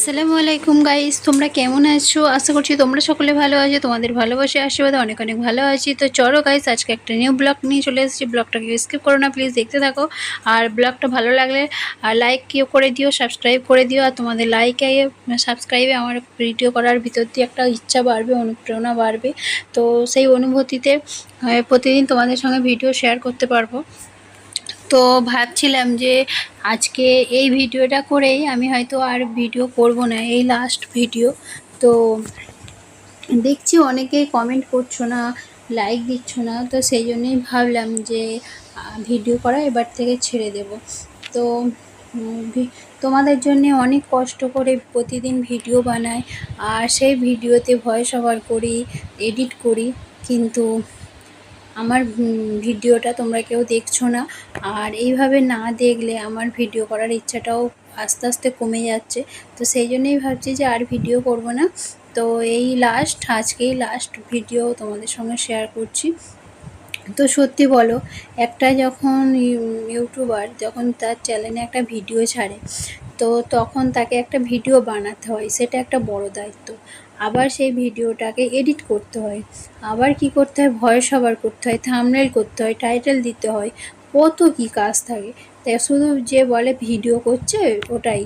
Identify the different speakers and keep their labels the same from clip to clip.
Speaker 1: আসসালামু আলাইকুম গাইস তোমরা কেমন আছো? আশা করছি তোমরা সকলে ভালো আছো। তোমাদের ভালোবাসে, আশীর্বাদ অনেক অনেক ভালো আছি। তো চলো গাইস আজকে একটা নিউ ব্লগ নিয়ে চলে এসেছি। ব্লগটাকে স্কিপ করো না প্লিজ দেখতে থাকো। আর ব্লগটা ভালো লাগলে, আর লাইক কেউ করে দিও সাবস্ক্রাইব করে দিও। আর তোমাদের লাইক লাইকে সাবস্ক্রাইবে আমার ভিডিও করার ভিতর দিয়ে একটা ইচ্ছা বাড়বে, অনুপ্রেরণা বাড়বে। তো সেই অনুভূতিতে প্রতিদিন তোমাদের সঙ্গে ভিডিও শেয়ার করতে পারব। তো ভাবছিলাম যে আজকে এই ভিডিওটা করেই আমি হয়তো আর ভিডিও করব না, এই লাস্ট ভিডিও তো দেখছি অনেকেই কমেন্ট করছ না লাইক দিচ্ছ না, তো সেই জন্যই ভাবলাম যে ভিডিও করা এবার থেকে ছেড়ে দেব। তো তোমাদের জন্য অনেক কষ্ট করে প্রতিদিন ভিডিও বানাই, আর সেই ভিডিওতে ভয়েস ওভার করি এডিট করি, কিন্তু আমার ভিডিওটা তোমরা কেউ দেখছ না। আর এইভাবে না দেখলে আমার ভিডিও করার ইচ্ছাটাও আস্তে আস্তে কমে যাচ্ছে। তো সেই জন্যই ভাবছি যে আর ভিডিও করব না। তো এই লাস্ট আজকেই লাস্ট ভিডিও তোমাদের সঙ্গে শেয়ার করছি। তো সত্যি বলো, একটা যখন ইউটিউবার যখন তার চ্যানেলে একটা ভিডিও ছাড়ে, তো তখন তাকে একটা ভিডিও বানাতে হয়। সেটা একটা বড় দায়িত্ব। আবার সেই ভিডিওটাকে এডিট করতে হয়। আবার কি করতে হয়? ভয়েস ওভার করতে হয় থামনেল করতে হয় টাইটেল দিতে হয়, কত কি কাজ থাকে। তাই শুধু যে বলে ভিডিও করছে, ওটাই।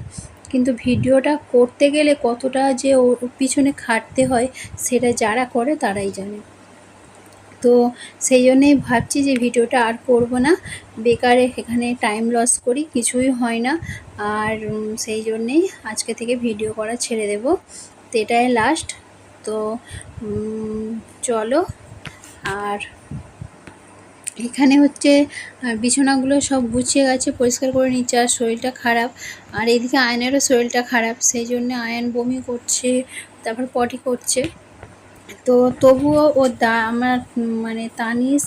Speaker 1: কিন্তু ভিডিওটা করতে গেলে কতটা যে ওর পিছনে খাটতে হয়, সেটা যারা করে তারাই জানে। তো সেই জন্যেই ভাবছি যে ভিডিওটা আর করব না। বেকারে এখানে টাইম লস করি, কিছুই হয় না। আর সেই জন্যেই আজকে থেকে ভিডিও করা ছেড়ে দেব। তো এটাই লাস্ট তো চলো। আর এখানে হচ্ছে বিছানাগুলো সব গুছিয়ে গেছে, পরিষ্কার করে নিচ্ছে, আর শরীরটা খারাপ। আর এদিকে আয়নেরও শরীরটা খারাপ, সেই জন্য আয়ন বমি করছে, তারপর পটি করছে। তো তবুও ও দা, আমার মানে তানিস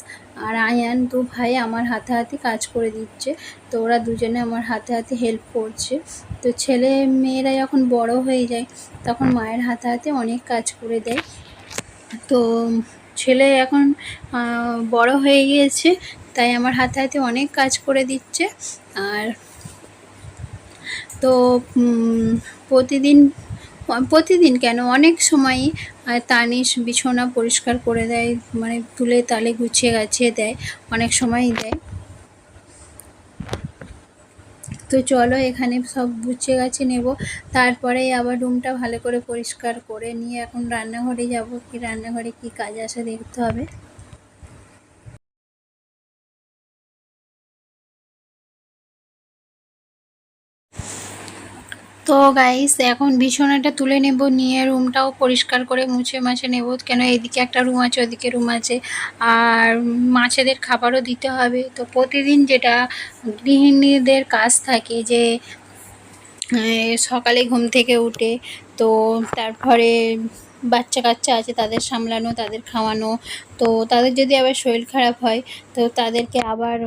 Speaker 1: আর আয়ান দু ভাই আমার হাতে হাতে কাজ করে দিচ্ছে। তো ওরা দুজনে আমার হাতে হাতে হেল্প করছে। তো ছেলে মেয়েরা যখন বড় হয়ে যায়, তখন মায়ের হাতে হাতে অনেক কাজ করে দেয়। তো ছেলে এখন বড় হয়ে গিয়েছে, তাই আমার হাতে হাতে অনেক কাজ করে দিচ্ছে। আর তো প্রতিদিন প্রতিদিন কেন? অনেক সময়ই তানিশ বিছানা পরিষ্কার করে দেয় মানে তুলে তালে গুছিয়ে গাছিয়ে দেয়, অনেক সময়ই দেয়। তো চলো এখানে সব গুছিয়ে গাছে নেব। তারপরে আবার রুমটা ভালো করে পরিষ্কার করে নিয়ে এখন রান্নাঘরে যাব, কি রান্নাঘরে কি কাজ আছে দেখতে হবে। তো গাইস এখন বিছানাটা তুলে নেব, নিয়ে রুমটাও পরিষ্কার করে মুছে মাছে নেব। কেন এদিকে একটা রুম আছে, ওদিকে রুম আছে। আর মাছেদের খাবারও দিতে হবে। তো প্রতিদিন যেটা গৃহিণীদের কাজ থাকে যে সকালে ঘুম থেকে উঠে, তো তারপরে বাচ্চা কাচ্চা আছে তাদের সামলানো, তাদের খাওয়ানো তো তাদের যদি আবার শরীর খারাপ হয়, তো তাদেরকে আবার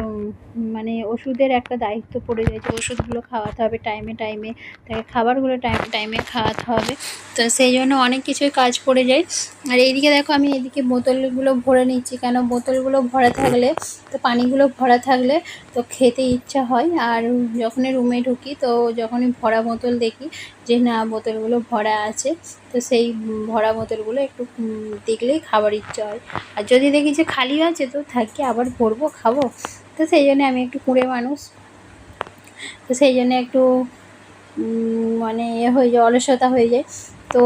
Speaker 1: মানে ওষুধের একটা দায়িত্ব পড়ে যায় যে ওষুধগুলো খাওয়াতে হবে টাইমে টাইমে তাকে খাবারগুলো টাইমে টাইমে খাওয়াতে হবে। তো সেই জন্য অনেক কিছুই কাজ পড়ে যায়। আর এইদিকে দেখো আমি এদিকে বোতলগুলো ভরে নিচ্ছি, কেন বোতলগুলো ভরা থাকলে, তো পানিগুলো ভরা থাকলে তো খেতে ইচ্ছা হয়। আর যখনই রুমে ঢুকি, তো যখনই ভরা বোতল দেখি যে না, বোতলগুলো ভরা আছে, তো সেই ভরা বোতলগুলো একটু দেখলেই খাবার ইচ্ছা হয়। আর যদি দেখি যে খালি আছে, তো থাকি, আবার ভরবো, খাব। তো সেই জন্য আমি একটু কুঁড়ে মানুষ। তো সেই জন্যে একটু মানে এ হয়ে যায়, অলসতা হয়ে যায়। তো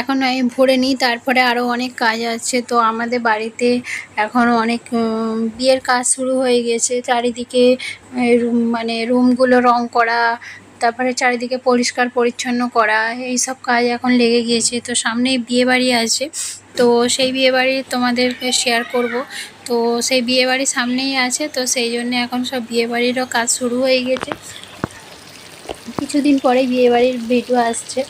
Speaker 1: এখন আমি ভরে নিই, তারপরে আরও অনেক কাজ আছে। তো আমাদের বাড়িতে এখন অনেক বিয়ের কাজ শুরু হয়ে গেছে। চারিদিকে মানে রুমগুলো রং করা তারপরে চারিদিকে পরিষ্কার পরিচ্ছন্ন করা, এই সব কাজ এখন লেগে গিয়েছে। তো সামনেই বিয়ে বাড়ি আছে। তো সেই বিয়ে বাড়ি তোমাদেরকে শেয়ার করব। তো সেই বিয়ে বাড়ি সামনেই আছে। তো সেই জন্য এখন সব বিয়ে বাড়িরও কাজ শুরু হয়ে গেছে। কিছুদিন পরে বিয়ে বাড়ির ভিডিও আসছে।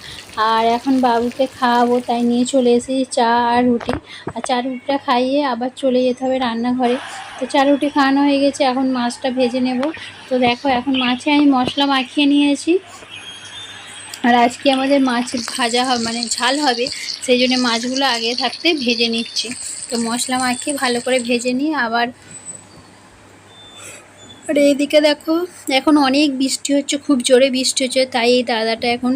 Speaker 1: আর এখন বাবুকে খাওয়াবো, তাই নিয়ে চলে এসেছি চা আর রুটি। আর চা রুটিটা খাইয়ে আবার চলে যেতে হবে রান্নাঘরে। তো চা রুটি খাওয়ানো হয়ে গেছে, এখন মাছটা ভেজে নেব। তো দেখো, এখন মাছে আমি মশলা মাখিয়ে নিয়েছি। আর আজকে আমাদের মাছ ভাজা হবে মানে ঝাল হবে, সেই জন্য মাছগুলো আগে থাকতে ভেজে নিচ্ছি। তো মশলা মাখিয়ে ভালো করে ভেজে নিয়ে আবার আর এইদিকে দেখো, এখন অনেক বৃষ্টি হচ্ছে, খুব জোরে বৃষ্টি হচ্ছে, তাই এই দাদাটা এখন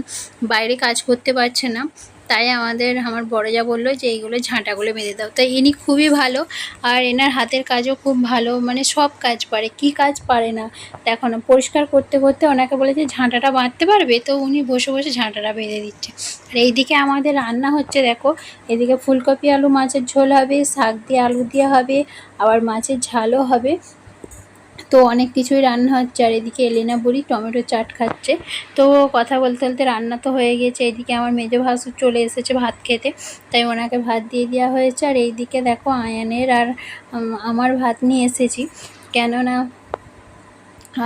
Speaker 1: বাইরে কাজ করতে পারছে না। তাই আমাদের, আমার বড় যা বলল যে এইগুলো ঝাঁটাগুলো বেঁধে দাও। তাই ইনি খুবই ভালো, আর এনার হাতের কাজও খুব ভালো মানে সব কাজ পারে, কি কাজ পারে না। দেখো না, পরিষ্কার করতে করতে ওনাকে বলেছে ঝাঁটাটা বাঁধতে পারবে, তো উনি বসে বসে ঝাঁটাটা বেঁধে দিচ্ছে। আর এইদিকে আমাদের রান্না হচ্ছে, দেখো, এদিকে ফুলকপি, আলু, মাছের ঝোল হবে, শাক দিয়ে আলু দিয়ে হবে, আবার মাছের ঝালও হবে। তো অনেক কিছুই রান্না হচ্ছে। আর এদিকে এলিনা বুড়ি টমেটো চাট খাচ্ছে। তো কথা বলতে বলতে রান্না তো হয়ে গেছে। এদিকে আমার মেজো ভাসুর চলে এসেছে ভাত খেতে। তাই ওনাকে ভাত দিয়ে দেওয়া হয়েছে। আর এইদিকে দেখো আয়ানের আর আমার ভাত নিয়ে এসেছি। কেননা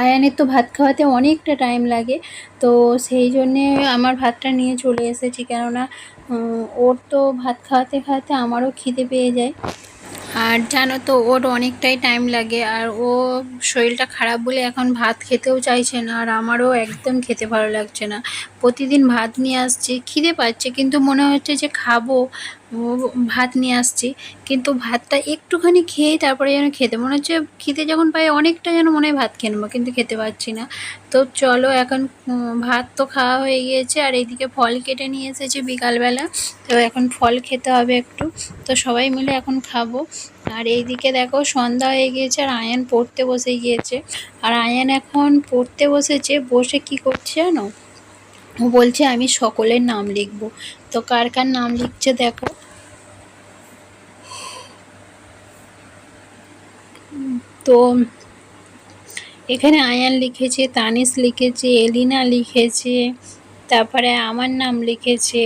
Speaker 1: আয়ানের তো ভাত খাওয়াতে অনেকটা টাইম লাগে। তো সেই জন্যে আমার ভাতটা নিয়ে চলে এসেছি। কেননা ওর তো ভাত খাওয়াতে খাওয়াতে আমারও খিদে পেয়ে যায়। আর জানো তো, ওর অনেকটাই টাইম লাগে আর ও শরীরটা খারাপ বলে এখন ভাত খেতেও চাইছে না আর আমারও একদম খেতে ভালো লাগছে না। প্রতিদিন ভাত নিয়ে আসছে, খিদে পাচ্ছে কিন্তু মনে হচ্ছে যে খাব। ভাত নিয়ে আসছি। কিন্তু ভাতটা একটুখানি খেয়ে তারপরে যেন খেতে, মনে হচ্ছে খিদে যখন পাই অনেকটা যেন মনে হয় ভাত খেয়ে নেব, কিন্তু খেতে পারছি না। তো চলো এখন ভাত তো খাওয়া হয়ে গিয়েছে, আর এইদিকে ফল কেটে নিয়ে এসেছি বিকালবেলা। তো এখন ফল খেতে হবে একটু। তো সবাই মিলে এখন খাব। আর এইদিকে দেখো সন্ধ্যা হয়ে গিয়েছে, আর আয়ান পড়তে বসে গিয়েছে। আর আয়ান এখন পড়তে বসেছে, বসে কি করছে জানো? বলছে, আমি সকলের নাম লিখব। তো কার কার নাম লিখছে দেখো। তো এখানে আয়ান লিখেছে তানিস লিখেছে, এলিনা লিখেছে, তারপরে আমার নাম লিখেছে,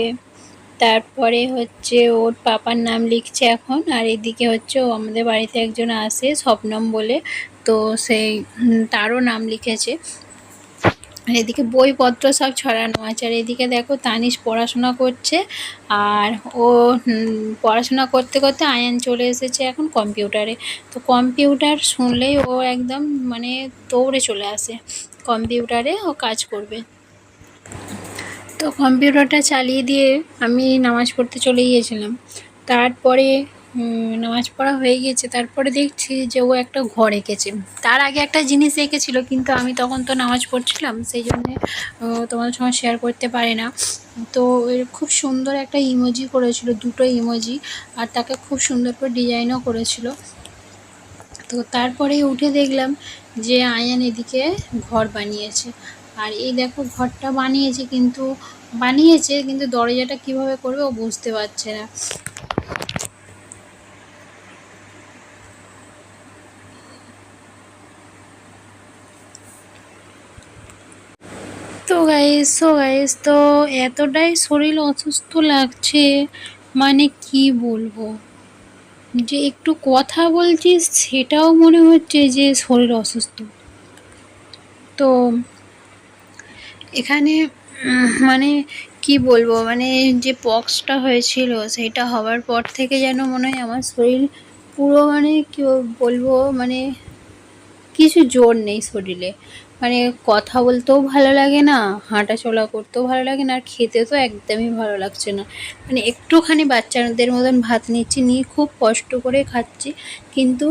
Speaker 1: তারপরে হচ্ছে ওর পাপার নাম লিখছে এখন, আর এদিকে হচ্ছে ও আমাদের বাড়িতে একজন আসে স্বপ্নম বলে, তো সেই তারও নাম লিখেছে। আর এদিকে বইপত্র সব ছড়ানো আছে। আর এদিকে দেখো তানিশ পড়াশোনা করছে। আর ও পড়াশোনা করতে করতে আয়ান চলে এসেছে এখন কম্পিউটারে। তো কম্পিউটার শুনলেই ও একদম মানে দৌড়ে চলে আসে। কম্পিউটারে ও কাজ করবে। তো কম্পিউটারটা চালিয়ে দিয়ে আমি নামাজ পড়তে চলে গিয়েছিলাম। তারপরে নামাজ পড়া হয়ে গিয়েছে তারপরে দেখছি যে ও একটা ঘর এঁকেছে। তার আগে একটা জিনিস এঁকেছিল, কিন্তু আমি তখন তো নামাজ পড়ছিলাম সেই জন্যে তোমাদের সঙ্গে শেয়ার করতে পারে না। তো এর খুব সুন্দর একটা ইমোজি করেছিল, দুটো ইমোজি আর তাকে খুব সুন্দর করে ডিজাইনও করেছিল। তো তারপরে উঠে দেখলাম যে আয়ান এদিকে ঘর বানিয়েছে। আর এই দেখো, ঘরটা বানিয়েছে, কিন্তু বানিয়েছে, কিন্তু দরজাটা কীভাবে করবে ও বুঝতে পারছে না। তো গাইস সো গাইস তো এতটাই শরীর অসুস্থ লাগছে মানে কি বলব? যে একটু কথা বলছি সেটাও মনে হচ্ছে যে শরীর অসুস্থ। তো এখানে মানে কি বলব মানে যে পক্সটা হয়েছিল, সেটা হওয়ার পর থেকে যেন মনে হয় আমার শরীর পুরো মানে কি বলব মানে কিছু জোর নেই শরীরে। মানে কথা বলতেও ভালো লাগে না, হাঁটা চলা করতেও ভালো লাগে না, আর খেতে তো একদমই ভালো লাগছে না। মানে একটুখানি বাচ্চাদের মতন ভাত নিচ্ছি, নিয়ে খুব কষ্ট করে খাচ্ছি, কিন্তু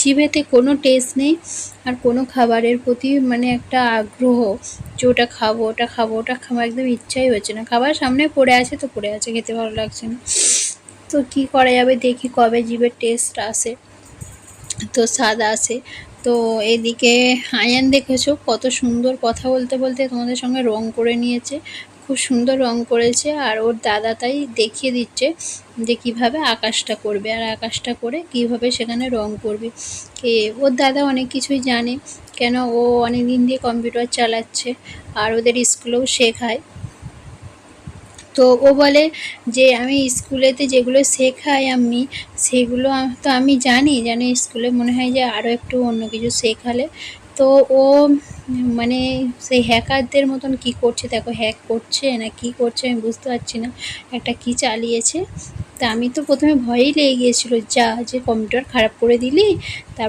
Speaker 1: জিভেতে কোনো টেস্ট নেই, আর কোনো খাবারের প্রতি মানে একটা আগ্রহ যে ওটা খাব ওটা খাব ওটা খাব একদম ইচ্ছাই হচ্ছে না। খাবার সামনে পড়ে আছে তো পড়ে আছে, খেতে ভালো লাগছে না। তো কি করা যাবে, দেখি কবে জিভের টেস্ট আসে। তো স্বাদ আসে তো এদিকে আয়ান দেখেছ? কত সুন্দর কথা বলতে বলতে তোমাদের সঙ্গে রং করে নিয়েছে। খুব সুন্দর রং করেছে আর ওর দাদা তাই দেখিয়ে দিচ্ছে যে কীভাবে আকাশটা করবে আর আকাশটা করে কীভাবে সেখানে রং করবে। কে ওর দাদা অনেক কিছুই জানে। কেন ও অনেক দিন দিয়ে কম্পিউটার চালাচ্ছে আর ওদের স্কুলেও শেখায়। তো ও বলে যে আমি স্কুলেতে যেগুলো শেখাই আমি, সেগুলো তো আমি জানি জানি স্কুলে মনে হয় যে আরও একটু অন্য কিছু শেখালে। তো ও মানে সেই হ্যাকারদের মতন কি করছে, দেখো হ্যাক করছে না কি করছে আমি বুঝতে পারছি না, একটা কি চালিয়েছে। তা আমি তো প্রথমে ভয়েই লেগে গিয়েছিল, যা যে কম্পিউটার খারাপ করে দিলি, তারপর